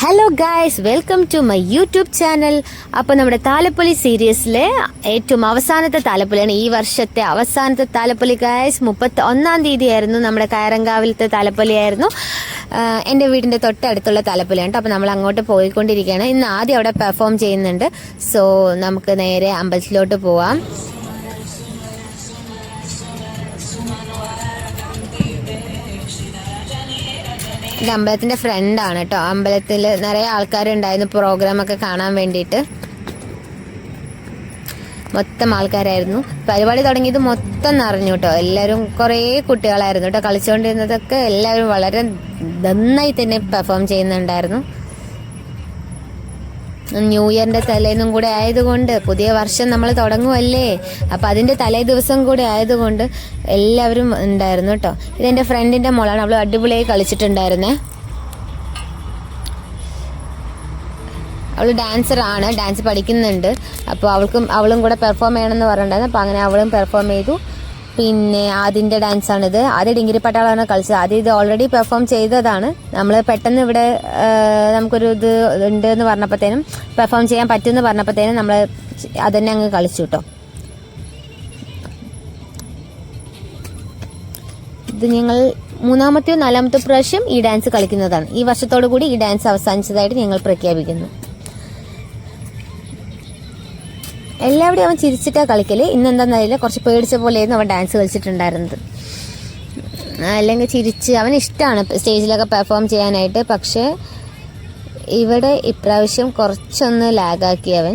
Hello guys welcome to my YouTube channel അപ്പോൾ നമ്മുടെ താലപ്പൊലി സീരീസിലെ ഏറ്റവും അവസാനത്തെ താലപ്പൊലിയാണ് ഈ വർഷത്തെ അവസാനത്തെ താലപ്പൊലി ഗായ്സ് മുപ്പത്തി ഒന്നാം തീയതി ആയിരുന്നു നമ്മുടെ കയറങ്കാവിലത്തെ താലപ്പൊലിയായിരുന്നു. എന്റെ വീടിന്റെ തൊട്ടടുത്തുള്ള താലപ്പൊലിയാണ് അപ്പോൾ നമ്മൾ അങ്ങോട്ട് പോയിക്കൊണ്ടിരിക്കുകയാണ്. ഇന്ന് ആദ്യം അവിടെ പെർഫോം ചെയ്യുന്നുണ്ട്. സോ നമുക്ക് നേരെ അമ്പലത്തിലോട്ട് പോവാം. ഇത് അമ്പലത്തിന്റെ ഫ്രണ്ടാണ് കേട്ടോ അമ്പലത്തിൽ നിറയെ ആൾക്കാരുണ്ടായിരുന്നു പ്രോഗ്രാം ഒക്കെ കാണാൻ വേണ്ടിയിട്ട്. മൊത്തം ആൾക്കാരായിരുന്നു. പരിപാടി തുടങ്ങിയത് മൊത്തം നിറഞ്ഞു കേട്ടോ എല്ലാവരും കുറേ കുട്ടികളായിരുന്നു കേട്ടോ കളിച്ചുകൊണ്ടിരുന്നതൊക്കെ എല്ലാവരും വളരെ നന്നായി തന്നെ പെർഫോം ചെയ്യുന്നുണ്ടായിരുന്നു. ന്യൂ ഇയറിന്റെ തലേന്നും കൂടെ ആയതുകൊണ്ട് പുതിയ വർഷം നമ്മൾ തുടങ്ങുമല്ലേ അപ്പൊ അതിന്റെ തലേ ദിവസം കൂടെ ആയതുകൊണ്ട് എല്ലാവരും ഉണ്ടായിരുന്നു കേട്ടോ ഇതെന്റെ ഫ്രണ്ടിന്റെ മോളാണ്. അവൾ അടിപൊളിയായി കളിച്ചിട്ടുണ്ടായിരുന്നേ. അവൾ ഡാൻസർ ആണ്. ഡാൻസ് പഠിക്കുന്നുണ്ട്. അപ്പോൾ അവൾക്കും അവളും കൂടെ പെർഫോം ചെയ്യണമെന്ന് പറഞ്ഞിട്ടുണ്ടായിരുന്നു. അപ്പോൾ അങ്ങനെ അവളും പെർഫോം ചെയ്തു. പിന്നെ ആദ്യന്റെ ഡാൻസാണിത് ആദ്യം ഡിങ്കിരി പട്ടാളാണ് കളിച്ചത്. ആദ്യം ഇത് ഓൾറെഡി പെർഫോം ചെയ്തതാണ്. നമ്മൾ പെട്ടെന്ന് ഇവിടെ നമുക്കൊരു ഇത് ഉണ്ട് എന്ന് പറഞ്ഞപ്പോഴത്തേനും പെർഫോം ചെയ്യാൻ പറ്റുമെന്ന് പറഞ്ഞപ്പോഴത്തേനും നമ്മൾ അതന്നെ അങ്ങ് കളിച്ചു കേട്ടോ ഇത് ഞങ്ങൾ മൂന്നാമത്തെയോ നാലാമത്തെ പ്രാവശ്യം ഈ ഡാൻസ് കളിക്കുന്നതാണ്. ഈ വർഷത്തോടു കൂടി ഈ ഡാൻസ് അവസാനിച്ചതായിട്ട് ഞങ്ങൾ പ്രഖ്യാപിക്കുന്നു. എല്ലാവരും അവൻ ചിരിച്ചിട്ടാ കളിക്കൽ. ഇന്നെന്താന്നറിയില്ല കുറച്ച് പേടിച്ച പോലെയായിരുന്നു അവൻ ഡാൻസ് കളിച്ചിട്ടുണ്ടായിരുന്നത്. അല്ലെങ്കിൽ ചിരിച്ച് അവൻ ഇഷ്ടമാണ് സ്റ്റേജിലൊക്കെ പെർഫോം ചെയ്യാനായിട്ട്. പക്ഷേ ഇവിടെ ഇപ്രാവശ്യം കുറച്ചൊന്ന് ലാഗാക്കി അവൻ.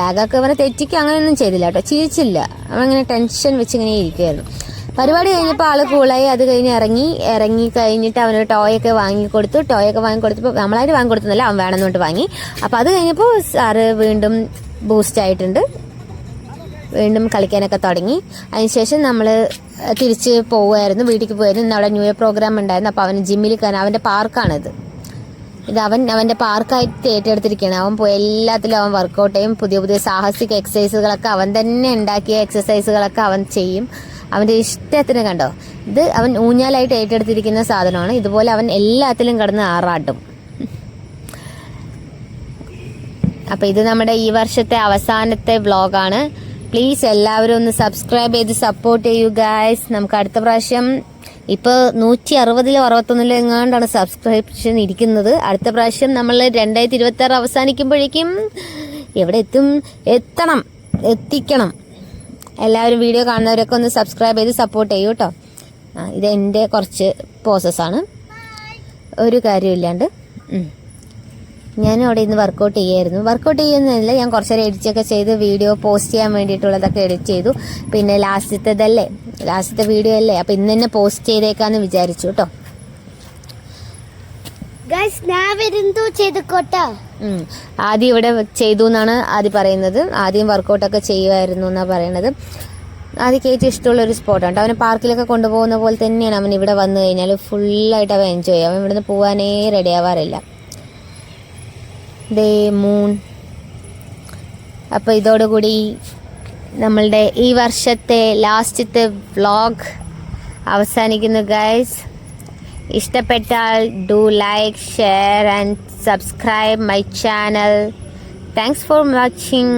ലാഗാക്കി അവനെ തെറ്റിക്കുക അങ്ങനെയൊന്നും ചെയ്തില്ല കേട്ടോ. ചിരിച്ചില്ല. അവൻ അങ്ങനെ ടെൻഷൻ വെച്ച് ഇങ്ങനെ ഇരിക്കുമായിരുന്നു പരിപാടി കഴിഞ്ഞപ്പോൾ ആൾ കൂളായി അത് കഴിഞ്ഞ് ഇറങ്ങി. ഇറങ്ങി കഴിഞ്ഞിട്ട് ടോയ് ടോയൊക്കെ വാങ്ങി കൊടുത്തു. ടോയൊക്കെ വാങ്ങി കൊടുത്തപ്പോൾ നമ്മളായിട്ട് വാങ്ങി അവൻ വേണമെന്നോട്ട് വാങ്ങി. അപ്പോൾ അത് കഴിഞ്ഞപ്പോൾ സാറ് വീണ്ടും ബൂസ്റ്റ് ആയിട്ടുണ്ട്. വീണ്ടും കളിക്കാനൊക്കെ തുടങ്ങി. അതിനുശേഷം നമ്മൾ തിരിച്ച് പോവുമായിരുന്നു വീട്ടിലേക്ക് പോയിരുന്നു. ഇന്ന് അവിടെ ന്യൂ ഇയർ പ്രോഗ്രാം ഉണ്ടായിരുന്നു. അപ്പോൾ അവന് ജിമ്മിൽ കയറാൻ അവന്റെ പാർക്കാണിത്. ഇത് അവൻ അവന്റെ പാർക്കായിട്ട് ഏറ്റെടുത്തിരിക്കുകയാണ്. അവൻ പോയി എല്ലാത്തിലും അവൻ വർക്കൗട്ട് ചെയ്യും. പുതിയ പുതിയ സാഹസിക എക്സസൈസുകളൊക്കെ അവൻ തന്നെ ഉണ്ടാക്കിയ എക്സസൈസുകളൊക്കെ അവൻ ചെയ്യും. അവന്റെ ഇഷ്ടത്തിന് കണ്ടോ? ഇത് അവൻ ഊഞ്ഞാലായിട്ട് ഏറ്റെടുത്തിരിക്കുന്ന സാധനമാണ്. ഇതുപോലെ അവൻ എല്ലാത്തിലും കിടന്ന് ആറാട്ടും. അപ്പോൾ ഇത് നമ്മുടെ ഈ വർഷത്തെ അവസാനത്തെ വ്ളോഗാണ് പ്ലീസ് എല്ലാവരും ഒന്ന് സബ്സ്ക്രൈബ് ചെയ്ത് സപ്പോർട്ട് ചെയ്യൂ ഗായ്സ് നമുക്ക് അടുത്ത പ്രാവശ്യം ഇപ്പോൾ നൂറ്റി അറുപതിലോ അറുപത്തൊന്നിലോ എങ്ങാണ്ടാണ് സബ്സ്ക്രിപ്ഷൻ ഇരിക്കുന്നത്. അടുത്ത പ്രാവശ്യം നമ്മൾ രണ്ടായിരത്തി ഇരുപത്തി ആറ് അവസാനിക്കുമ്പോഴേക്കും എവിടെ എത്തും? എത്തണം. എത്തിക്കണം. എല്ലാവരും വീഡിയോ കാണുന്നവരൊക്കെ ഒന്ന് സബ്സ്ക്രൈബ് ചെയ്ത് സപ്പോർട്ട് ചെയ്യൂ കേട്ടോ ഇത് എന്റെ കുറച്ച് പ്രോസസ്സാണ് ഒരു കാര്യമില്ലാണ്ട് ഞാനും അവിടെ ഇന്ന് വർക്കൗട്ട് ചെയ്യായിരുന്നു വർക്കൗട്ട് ചെയ്യുന്നില്ല ഞാൻ കുറച്ച് നേരം എഡിറ്റൊക്കെ ചെയ്ത് വീഡിയോ പോസ്റ്റ് ചെയ്യാൻ വേണ്ടിയിട്ടുള്ളതൊക്കെ എഡിറ്റ് ചെയ്തു. പിന്നെ ലാസ്റ്റത്തേതല്ലേ? ലാസ്റ്റത്തെ വീഡിയോ അല്ലേ? അപ്പം ഇന്ന് തന്നെ പോസ്റ്റ് ചെയ്തേക്കാന്ന് വിചാരിച്ചു കേട്ടോ ഞാൻ. ആദ്യം ഇവിടെ ചെയ്തു എന്നാണ് ആദ്യം പറയുന്നത്. ആദ്യം വർക്കൗട്ടൊക്കെ ചെയ്യുമായിരുന്നു എന്നാണ് പറയുന്നത് ആദ്യം ഏറ്റവും ഇഷ്ടമുള്ള ഒരു സ്പോട്ടാണ് അവനെ പാർക്കിലൊക്കെ കൊണ്ടുപോകുന്ന പോലെ തന്നെയാണ് അവൻ ഇവിടെ വന്നു കഴിഞ്ഞാൽ ഫുള്ളായിട്ട് അവൻ എൻജോയ് ചെയ്യും. അവൻ ഇവിടുന്ന് പോകാനേ റെഡി ആവാറില്ല. ദേ മൂൺ അപ്പോൾ ഇതോടുകൂടി നമ്മളുടെ ഈ വർഷത്തെ ലാസ്റ്റത്തെ വ്ളോഗ് അവസാനിക്കുന്നു ഗൈസ് ഇഷ്ടപ്പെട്ടാൽ do like share and subscribe my channel thanks for watching